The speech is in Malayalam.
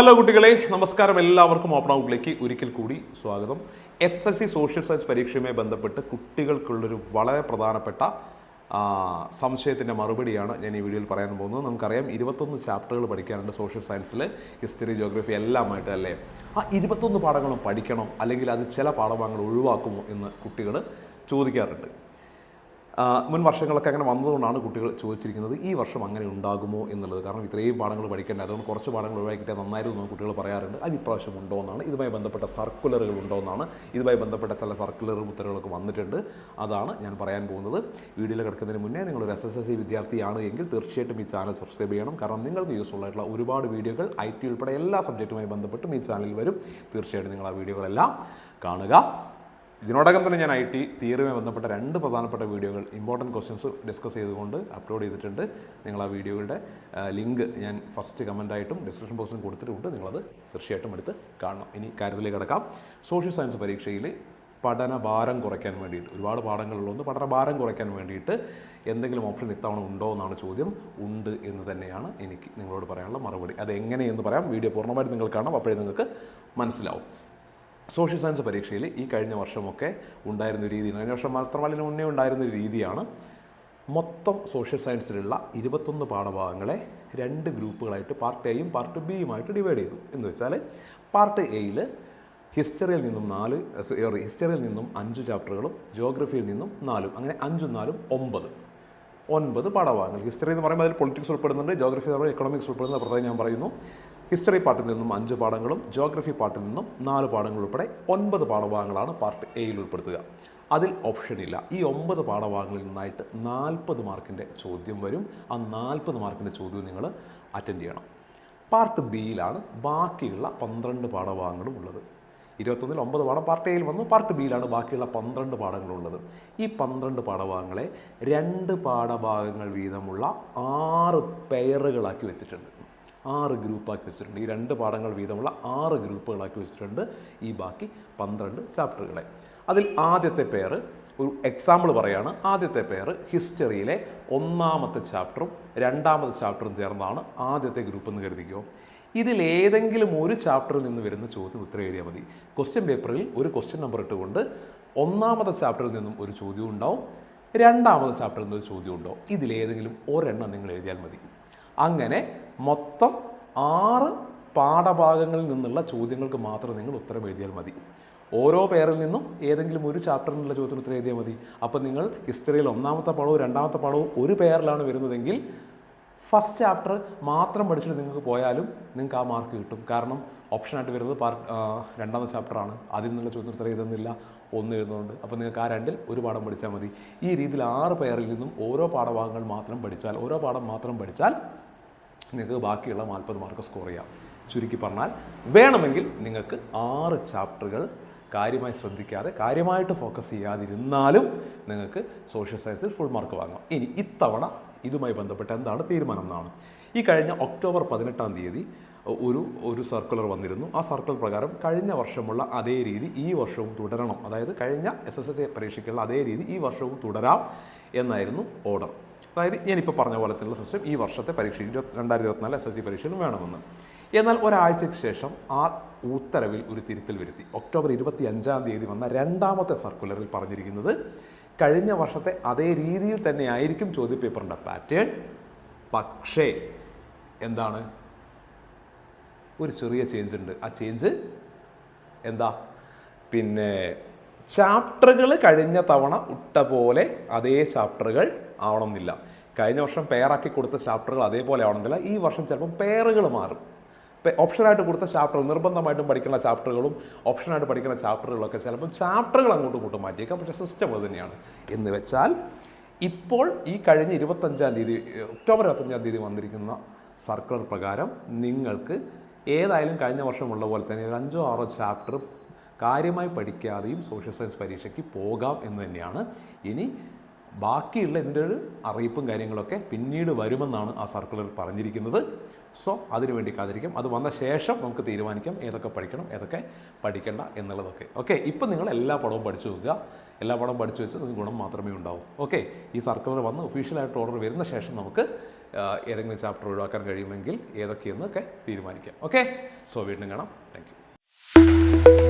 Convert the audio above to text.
ഹലോ കുട്ടികളെ. നമസ്കാരം. എല്ലാവർക്കും ഓപ്പൺ ഔട്ടിലേക്ക് ഒരിക്കൽ കൂടി സ്വാഗതം. S S C social science പരീക്ഷയുമായി ബന്ധപ്പെട്ട് കുട്ടികൾക്കുള്ളൊരു വളരെ പ്രധാനപ്പെട്ട സംശയത്തിന്റെ മറുപടിയാണ് ഞാൻ ഈ വീഡിയോയിൽ പറയാൻ പോകുന്നത്. നമുക്കറിയാം ഇരുപത്തൊന്ന് ചാപ്റ്ററുകൾ പഠിക്കാനുണ്ട് സോഷ്യൽ സയൻസിൽ ഹിസ്റ്ററി ജോഗ്രഫി എല്ലാമായിട്ട് അല്ലേ? ആ ഇരുപത്തൊന്ന് പാഠങ്ങളും പഠിക്കണം. അല്ലെങ്കിൽ അത് ചില പാഠഭാഗങ്ങൾ ഒഴിവാക്കുമോ എന്ന് കുട്ടികൾ ചോദിക്കാറുണ്ട്. മുൻ വർഷങ്ങളൊക്കെ അങ്ങനെ വന്നതുകൊണ്ടാണ് കുട്ടികൾ ചോദിച്ചിരിക്കുന്നത് ഈ വർഷം അങ്ങനെ ഉണ്ടാകുമോ എന്നുള്ളത്? കാരണം ഇത്രയും പാഠങ്ങൾ പഠിക്കേണ്ട അതുകൊണ്ട് കുറച്ച് പാഠങ്ങൾ ഒഴിവാക്കിയിട്ടേ നന്നായിരുന്നു എന്ന് കുട്ടികൾ പറയാറുണ്ട്. അത് ഇപ്രാവശ്യം ഉണ്ടോ എന്നാണ്. ഇതുമായി ബന്ധപ്പെട്ട സർക്കുലറുകൾ ഉണ്ടോ എന്നാണ്. ഇതുമായി ബന്ധപ്പെട്ട ചില സർക്കുലറും ഉത്തരവുകളൊക്കെ വന്നിട്ടുണ്ട്. അതാണ് ഞാൻ പറയാൻ പോകുന്നത്. വീഡിയോയിൽ കിടക്കുന്നതിന് മുന്നേ നിങ്ങളൊരു എസ് എസ് എസ് സി വിദ്യാർത്ഥിയാണ് എങ്കിൽ തീർച്ചയായിട്ടും ഈ ചാനൽ സബ്സ്ക്രൈബ് ചെയ്യണം. കാരണം നിങ്ങൾക്ക് യൂസ്ഫുൾ ആയിട്ടുള്ള ഒരുപാട് വീഡിയോകൾ ഐ ടി ഉൾപ്പെടെ എല്ലാ സബ്ജക്റ്റുമായി ബന്ധപ്പെട്ടും ഈ ചാനലിൽ വരും. തീർച്ചയായിട്ടും നിങ്ങൾ ആ വീഡിയോകളെല്ലാം കാണുക. ഇതിനോടകം തന്നെ ഞാൻ ഐ ടി തിയറിയുമായി ബന്ധപ്പെട്ട രണ്ട് പ്രധാനപ്പെട്ട വീഡിയോകൾ ഇമ്പോർട്ടന്റ് ക്വസ്റ്റ്യൻസ് ഡിസ്കസ് ചെയ്തുകൊണ്ട് അപ്ലോഡ് ചെയ്തിട്ടുണ്ട്. നിങ്ങൾ ആ വീഡിയോകളുടെ ലിങ്ക് ഞാൻ ഫസ്റ്റ് കമന്റായിട്ടും ഡിസ്ക്രിപ്ഷൻ ബോക്സിലും കൊടുത്തിട്ടുണ്ട്. നിങ്ങളത് തീർച്ചയായിട്ടും എടുത്ത് കാണണം. ഇനി കാര്യത്തിലേക്ക് കിടക്കാം. സോഷ്യൽ സയൻസ് പരീക്ഷയിൽ പഠന ഭാരം കുറയ്ക്കാൻ വേണ്ടിയിട്ട് ഒരുപാട് പാഠങ്ങളുള്ളതുകൊണ്ട് പഠന ഭാരം കുറയ്ക്കാൻ വേണ്ടിയിട്ട് എന്തെങ്കിലും ഓപ്ഷൻ ഇത്തവണ ഉണ്ടോ എന്നാണ് ചോദ്യം. ഉണ്ട് എന്ന് തന്നെയാണ് എനിക്ക് നിങ്ങളോട് പറയാനുള്ള മറുപടി. അത് എങ്ങനെയെന്ന് പറയാം. വീഡിയോ പൂർണമായിട്ട് നിങ്ങൾ കാണാം അപ്പോഴേ നിങ്ങൾക്ക് മനസ്സിലാവും. സോഷ്യൽ സയൻസ് പരീക്ഷയിൽ ഈ കഴിഞ്ഞ വർഷമൊക്കെ ഉണ്ടായിരുന്ന രീതിയാണ്. കഴിഞ്ഞ വർഷം മാത്രമല്ല മുന്നേ ഉണ്ടായിരുന്ന ഒരു രീതിയാണ്. മൊത്തം സോഷ്യൽ സയൻസിലുള്ള ഇരുപത്തൊന്ന് പാഠഭാഗങ്ങളെ രണ്ട് ഗ്രൂപ്പുകളായിട്ട് പാർട്ട് എയും പാർട്ട് ബിയുമായിട്ട് ഡിവൈഡ് ചെയ്തു. എന്ന് വെച്ചാൽ പാർട്ട് എയിൽ ഹിസ്റ്ററിയിൽ നിന്നും നാല് സോറി ഹിസ്റ്ററിയിൽ നിന്നും അഞ്ച് ചാപ്റ്ററുകളും ജോഗ്രഫിയിൽ നിന്നും നാലും അങ്ങനെ അഞ്ചും നാലും ഒമ്പത്. ഒൻപത് പാഠഭാഗങ്ങൾ. ഹിസ്റ്ററി എന്ന് പറയുമ്പോൾ അതിൽ പൊളിറ്റിക്സ് ഉൾപ്പെടുന്നുണ്ട് ജോഗ്രഫി എന്ന് പറയുമ്പോൾ എക്കണോമിക്സ് ഉൾപ്പെടുന്ന പ്രത്യേകം ഞാൻ പറയുന്നു. ഹിസ്റ്ററി പാർട്ടിൽ നിന്നും അഞ്ച് പാഠങ്ങളും ജോഗ്രഫി പാർട്ടിൽ നിന്നും നാല് പാഠങ്ങൾ ഉൾപ്പെടെ ഒൻപത് പാഠഭാഗങ്ങളാണ് പാർട്ട് എയിൽ ഉൾപ്പെടുത്തുക. അതിൽ ഓപ്ഷൻ ഇല്ല. ഈ ഒമ്പത് പാഠഭാഗങ്ങളിൽ നിന്നായിട്ട് നാൽപ്പത് മാർക്കിന്റെ ചോദ്യം വരും. ആ നാൽപ്പത് മാർക്കിന്റെ ചോദ്യം നിങ്ങൾ അറ്റൻഡ് ചെയ്യണം. പാർട്ട് ബിയിലാണ് ബാക്കിയുള്ള പന്ത്രണ്ട് പാഠഭാഗങ്ങളും ഉള്ളത്. ഇരുപത്തൊന്നിൽ ഒമ്പത് പാഠം പാർട്ട് എയിൽ വന്നു. പാർട്ട് ബിയിലാണ് ബാക്കിയുള്ള പന്ത്രണ്ട് പാഠങ്ങളുള്ളത് ഈ പന്ത്രണ്ട് പാഠഭാഗങ്ങളെ രണ്ട് പാഠഭാഗങ്ങൾ വീതമുള്ള ആറ് പെയറുകളാക്കി വെച്ചിട്ടുണ്ട്. ആറ് ഗ്രൂപ്പാക്കി വെച്ചിട്ടുണ്ട്. ഈ രണ്ട് പാഠങ്ങൾ വീതമുള്ള ആറ് ഗ്രൂപ്പുകളാക്കി വെച്ചിട്ടുണ്ട്. ഈ ബാക്കി പന്ത്രണ്ട് ചാപ്റ്ററുകളെ. അതിൽ ആദ്യത്തെ പേര് ഒരു എക്സാമ്പിൾ പറയാണ്. ആദ്യത്തെ പേര് ഹിസ്റ്ററിയിലെ ഒന്നാമത്തെ ചാപ്റ്ററും രണ്ടാമത്തെ ചാപ്റ്ററും ചേർന്നാണ് ആദ്യത്തെ ഗ്രൂപ്പ് എന്ന് കരുതിക്കോ. ഇതിലേതെങ്കിലും ഒരു ചാപ്റ്ററിൽ നിന്ന് വരുന്ന ചോദ്യം ഉത്തരം എഴുതിയാൽ മതി. ക്വസ്റ്റ്യൻ പേപ്പറിൽ ഒരു ക്വസ്റ്റ്യൻ നമ്പർ ഇട്ടുകൊണ്ട് ഒന്നാമത്തെ ചാപ്റ്ററിൽ നിന്നും ഒരു ചോദ്യം ഉണ്ടാവും. രണ്ടാമത്തെ ചാപ്റ്ററിൽ നിന്ന് ഒരു ചോദ്യം ഉണ്ടാവും. ഇതിലേതെങ്കിലും ഒരെണ്ണം നിങ്ങൾ എഴുതിയാൽ മതി. അങ്ങനെ മൊത്തം ആറ് പാഠഭാഗങ്ങളിൽ നിന്നുള്ള ചോദ്യങ്ങൾക്ക് മാത്രം നിങ്ങൾ ഉത്തരം എഴുതിയാൽ മതി. ഓരോ പേരിൽ നിന്നും ഏതെങ്കിലും ഒരു ചാപ്റ്ററിൽ നിന്നുള്ള ചോദ്യത്തിന് ഉത്തരം എഴുതിയാൽ മതി. അപ്പോൾ നിങ്ങൾ ഹിസ്റ്ററിയിൽ ഒന്നാമത്തെ പാഠവും രണ്ടാമത്തെ പാഠവും ഒരു പേരിലാണ് വരുന്നതെങ്കിൽ ഫസ്റ്റ് ചാപ്റ്റർ മാത്രം പഠിച്ചിട്ട് നിങ്ങൾക്ക് പോയാലും നിങ്ങൾക്ക് ആ മാർക്ക് കിട്ടും. കാരണം ഓപ്ഷനായിട്ട് വരുന്നത് പാർട്ട് രണ്ടാമത്തെ ചാപ്റ്ററാണ് അതിൽ നിന്നുള്ള ചോദ്യം ഉത്തരം എഴുതുന്നില്ല ഒന്ന് എഴുതുന്നുണ്ട്. അപ്പോൾ നിങ്ങൾക്ക് ആ രണ്ടിൽ ഒരു പാഠം പഠിച്ചാൽ മതി. ഈ രീതിയിൽ ആറ് പേരിൽ നിന്നും ഓരോ പാഠഭാഗങ്ങൾ മാത്രം പഠിച്ചാൽ ഓരോ പാഠം മാത്രം പഠിച്ചാൽ നിങ്ങൾക്ക് ബാക്കിയുള്ള നാൽപ്പത് മാർക്ക് സ്കോർ ചെയ്യാം. ചുരുക്കി പറഞ്ഞാൽ വേണമെങ്കിൽ നിങ്ങൾക്ക് ആറ് ചാപ്റ്ററുകൾ കാര്യമായി ശ്രദ്ധിക്കാതെ കാര്യമായിട്ട് ഫോക്കസ് ചെയ്യാതിരുന്നാലും നിങ്ങൾക്ക് സോഷ്യൽ സയൻസിൽ ഫുൾ മാർക്ക് വാങ്ങാം. ഇനി ഇത്തവണ ഇതുമായി ബന്ധപ്പെട്ട് എന്താണ് തീരുമാനം എന്നാണ്. ഈ കഴിഞ്ഞ ഒക്ടോബർ പതിനെട്ടാം തീയതി ഒരു ഒരു സർക്കുലർ വന്നിരുന്നു. ആ സർക്കുലർ പ്രകാരം കഴിഞ്ഞ വർഷമുള്ള അതേ രീതി ഈ വർഷവും തുടരണം. അതായത് കഴിഞ്ഞ എസ് എസ് എസ് എ പരീക്ഷയ്ക്കുള്ള അതേ രീതി ഈ വർഷവും തുടരാം എന്നായിരുന്നു ഓർഡർ. അതായത് ഞാനിപ്പോൾ പറഞ്ഞ പോലെ തന്നെയുള്ള സിസ്റ്റം ഈ വർഷത്തെ പരീക്ഷ ഇരുപത്തി രണ്ടായിരത്തി ഇരുപത്തിനാല് എസ് എസ് സി പരീക്ഷയിലും വേണമെന്ന്. എന്നാൽ ഒരാഴ്ചയ്ക്ക് ശേഷം ആ ഉത്തരവിൽ ഒരു തിരുത്തൽ വരുത്തി. ഒക്ടോബർ ഇരുപത്തി അഞ്ചാം തീയതി വന്ന രണ്ടാമത്തെ സർക്കുലറിൽ പറഞ്ഞിരിക്കുന്നത് കഴിഞ്ഞ വർഷത്തെ അതേ രീതിയിൽ തന്നെ ആയിരിക്കും ചോദ്യപേപ്പറിന്റെ പാറ്റേൺ. പക്ഷേ എന്താണ്? ഒരു ചെറിയ ചേഞ്ച് ഉണ്ട്. ആ ചേഞ്ച് എന്താ? പിന്നെ ചാപ്റ്ററുകൾ കഴിഞ്ഞ തവണ ഇട്ട പോലെ അതേ ചാപ്റ്ററുകൾ ആവണമെന്നില്ല. കഴിഞ്ഞ വർഷം പെയറാക്കി കൊടുത്ത ചാപ്റ്ററുകൾ അതേപോലെ ആവണമെന്നില്ല. ഈ വർഷം ചിലപ്പം പെയറുകൾ മാറും. ഓപ്ഷനായിട്ട് കൊടുത്ത ചാപ്റ്ററുകൾ നിർബന്ധമായിട്ടും പഠിക്കുന്ന ചാപ്റ്ററുകളും ഓപ്ഷനായിട്ട് പഠിക്കുന്ന ചാപ്റ്ററുകളൊക്കെ ചിലപ്പം ചാപ്റ്ററുകൾ അങ്ങോട്ടും ഇങ്ങോട്ടും മാറ്റിയേക്കാം. പക്ഷേ സിസ്റ്റം അത് തന്നെയാണ് എന്ന് വെച്ചാൽ ഇപ്പോൾ ഈ കഴിഞ്ഞ ഇരുപത്തഞ്ചാം തീയതി ഒക്ടോബർ ഇരുപത്തഞ്ചാം തീയതി വന്നിരിക്കുന്ന സർക്കുലർ പ്രകാരം നിങ്ങൾക്ക് ഏതായാലും കഴിഞ്ഞ വർഷമുള്ള പോലെ തന്നെ ഒരു അഞ്ചോ ആറോ ചാപ്റ്റർ കാര്യമായി പഠിക്കാതെയും സോഷ്യൽ സയൻസ് പരീക്ഷയ്ക്ക് പോകാം എന്ന് തന്നെയാണ്. ഇനി ബാക്കിയുള്ള ഇതിന്റെ ഒരു അറിയിപ്പും കാര്യങ്ങളൊക്കെ പിന്നീട് വരുമെന്നാണ് ആ സർക്കുലർ പറഞ്ഞിരിക്കുന്നത്. സോ അതിനു വേണ്ടി കാത്തിരിക്കും. അത് വന്ന ശേഷം നമുക്ക് തീരുമാനിക്കാം ഏതൊക്കെ പഠിക്കണം ഏതൊക്കെ പഠിക്കണ്ട എന്നുള്ളതൊക്കെ. ഓക്കെ ഇപ്പം നിങ്ങൾ എല്ലാ പടവും പഠിച്ചു വെക്കുക എല്ലാ പടവും പഠിച്ചു വെച്ച് നിങ്ങൾക്ക് ഗുണം മാത്രമേ ഉണ്ടാവൂ. ഓക്കെ ഈ സർക്കുലർ വന്ന് ഒഫീഷ്യലായിട്ട് ഓർഡർ വരുന്ന ശേഷം നമുക്ക് ഏതെങ്കിലും ചാപ്റ്റർ ഒഴിവാക്കാൻ കഴിയുമെങ്കിൽ ഏതൊക്കെയെന്നൊക്കെ തീരുമാനിക്കാം. ഓക്കെ സോ വീണ്ടും കാണാം. താങ്ക്